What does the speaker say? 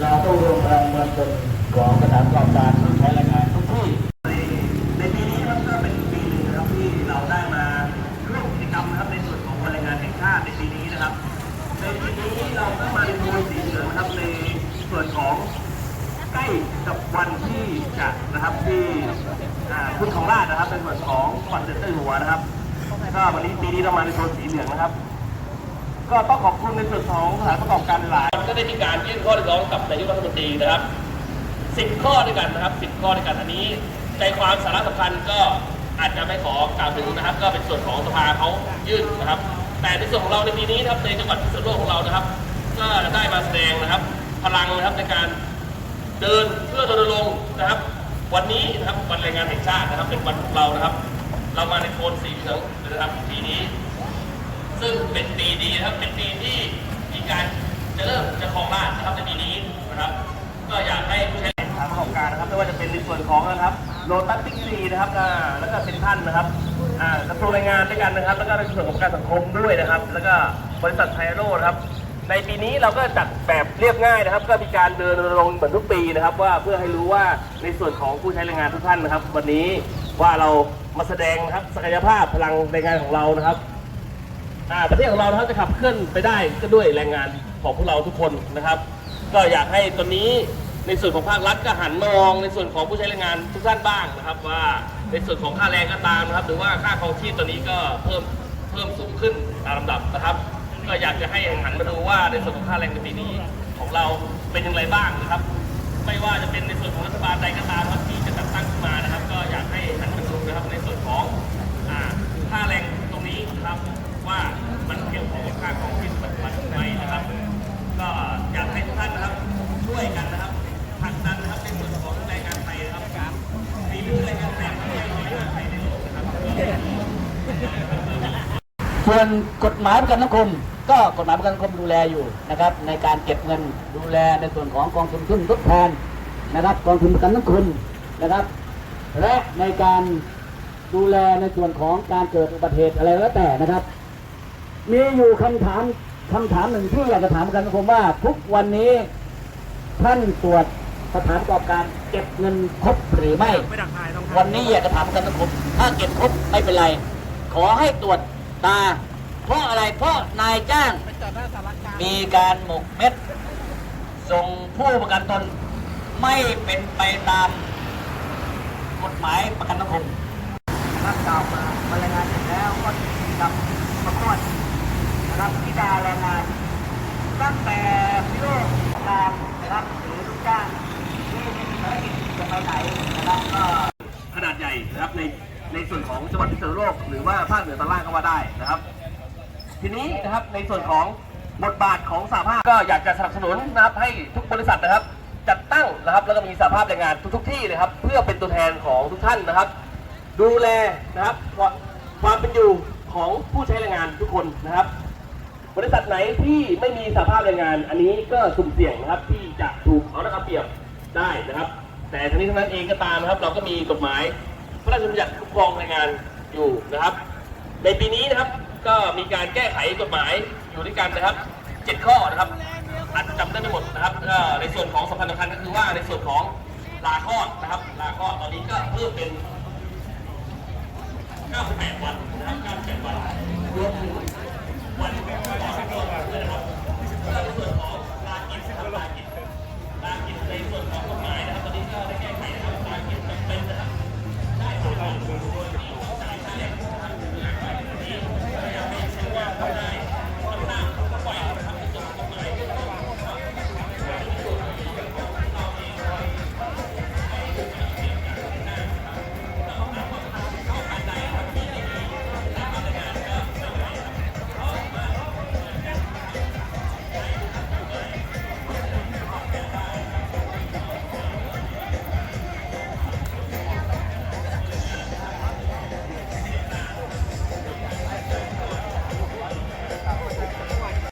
เราต้องรวมพลังมวลชนของสถานประกอบการผู้ใช้แรงงานทุกที่ในปีนี้ครับก็เป็นปีหนึ่งนะครับที่เราได้มาร่วมกิจกรรมนะครับในส่วนของวันแรงงานแห่งชาติในปีนี้นะครับ ในปีนี้เราก็มาในโทนสีเหลืองนะครับในส่วนของใกล้กับวันที่จะนะครับที่คุณของราชนะครับในส่วนของวันเดือนเต้ยหัวนะครับก็วันนี้ปีนี้เรามาในโทนสีเหลืองนะครับ ก็ต้องขอบคุณในส่วนของสถานประกอบการหลาย ก็ได้มีการยื่นข้อเรียกร้องกับนายกรัฐมนตรีนะครับ10ข้อด้วยกันนะครับ10ข้อด้วยกันอันนี้ ใจความสาระสำคัญก็อาจจะไม่ขอกล่าวถึงนะครับ ก็เป็นส่วนของสภาเขายื่นนะครับ แต่ในส่วนของเราในปีนี้นะครับในจังหวัดพิษณุโลกของเรานะครับ ก็ได้มาแสดงนะครับ พลังนะครับในการเดินเพื่อรณรงค์นะครับ วันนี้นะครับวันแรงงานแห่งชาตินะครับ เป็นวันของเรานะครับ เรามาในโทนสีเหลืองนะครับปีนี้ ซึ่งเป็นปีดีนะครับ เป็นปีที่มีการจะเริ่มจะครองราชย์นะครับในปีนี้นะครับ ก็อยากให้ผู้ใช้สถานประกอบการนะครับไม่ว่าจะเป็นในส่วนของนะครับโลตัสติ๊กซีนะครับอ่าแล้วก็เซ็นทรัลนะครับอ่ากระทรวงแรงงานด้วยกันนะครับ แล้วก็ในส่วนของกันสังคมด้วยนะครับ แล้วก็บริษัทไทโร่นะครับ ในปีนี้เราก็จัดแบบเรียบง่ายนะครับ ก็มีการเดินรณรงค์เหมือนทุกปีนะครับ ว่าเพื่อให้รู้ว่าในส่วนของผู้ใช้แรงงานทุกท่านนะครับ วันนี้ว่าเรามาแสดงนะครับศักยภาพพลังแรงงานของเรานะครับ ประเทศของเรานะครับจะขับเคลื่อนไปได้ก็ด้วยแรงงานของพวกเราทุกคนนะครับ ก็อยากให้ตอนนี้ในส่วนของภาครัฐก็หันมามองในส่วนของผู้ใช้แรงงานทุกท่านบ้างนะครับ ว่าในส่วนของค่าแรงก็ตามนะครับ หรือว่าค่าครองชีพตอนนี้ก็เพิ่มเพิ่มสูงขึ้นตามลำดับนะครับ ก็อยากจะให้หันมาดูว่าในส่วนของค่าแรงในปีนี้ของเราเป็นอย่างไรบ้างนะครับ ไม่ว่าจะเป็นในส่วนของรัฐบาลใดก็ตามครับที่จะจัดตั้งขึ้นมานะครับ ก็อยากให้หันมา ส่วนกฎหมายประกันสังคม ก็กฎหมายประกันสังคมดูแลอยู่นะครับ ในการเก็บเงินดูแลในส่วนของกองทุนทุนทดแทนนะครับกองทุนประกันสังคมนะครับ และในการดูแลในส่วนของการเกิดอุบัติเหตุอะไรแล้วแต่นะครับ มีอยู่คำถามคำถามหนึ่งที่อยากจะถามประกันสังคมว่า ทุกวันนี้ท่านตรวจสถานประกอบการเก็บเงินครบหรือไม่ วันนี้อยากจะถามประกันสังคมถ้าเก็บครบไม่เป็นไร ขอให้ตรวจ ตา เพราะอะไรเพราะนายจ้าง มีการหมกเม็ด ส่งผู้ประกันตน ไม่เป็นไปตามกฎหมายประกันสังคมนักกล่าวมาบรรยายงานเสร็จแล้วก็กับประกอบนะครับที่ดาแรงงานตั้งแต่พิโรธการนะครับหรือลูกจ้างที่มีภารกิจจะไปไหนนะครับก็ขนาดใหญ่นะครับใน ในส่วนของจังหวัดพิษณุโลกหรือว่าภาคเหนือตอนล่างก็ว่าได้นะครับ ทีนี้นะครับในส่วนของบทบาทของสหภาพก็อยากจะสนับสนุนนะครับให้ทุกบริษัทนะครับ จัดตั้งนะครับแล้วก็มีสหภาพแรงงานทุก ๆ ที่เลยครับ เพื่อเป็นตัวแทนของทุกท่านนะครับ ดูแลนะครับความเป็นอยู่ของผู้ใช้แรงงานทุกคนนะครับ บริษัทไหนที่ไม่มีสหภาพแรงงาน อันนี้ก็สุ่มเสี่ยงนะครับที่จะถูกเอารัดเอาเปรียบได้นะครับ แต่ทั้งนี้ทั้งนั้นเองก็ตามนะครับ เราก็มีกฎหมาย ระราชบัญญัติคุ้มครองแรงงานอยู่นะครับ ในปีนี้นะครับก็มีการแก้ไขกฎหมายอยู่ด้วยกันนะครับเจ็ดข้อนะครับอาจจะจำได้ไม่หมดนะครับในส่วนของสำคัญสำคัญก็คือว่าในส่วนของลาคลอดนะครับลาคลอดตอนนี้ก็เพิ่มเป็น98วันนะครับ98วันรวมถึงวันคลอดด้วยนะครับ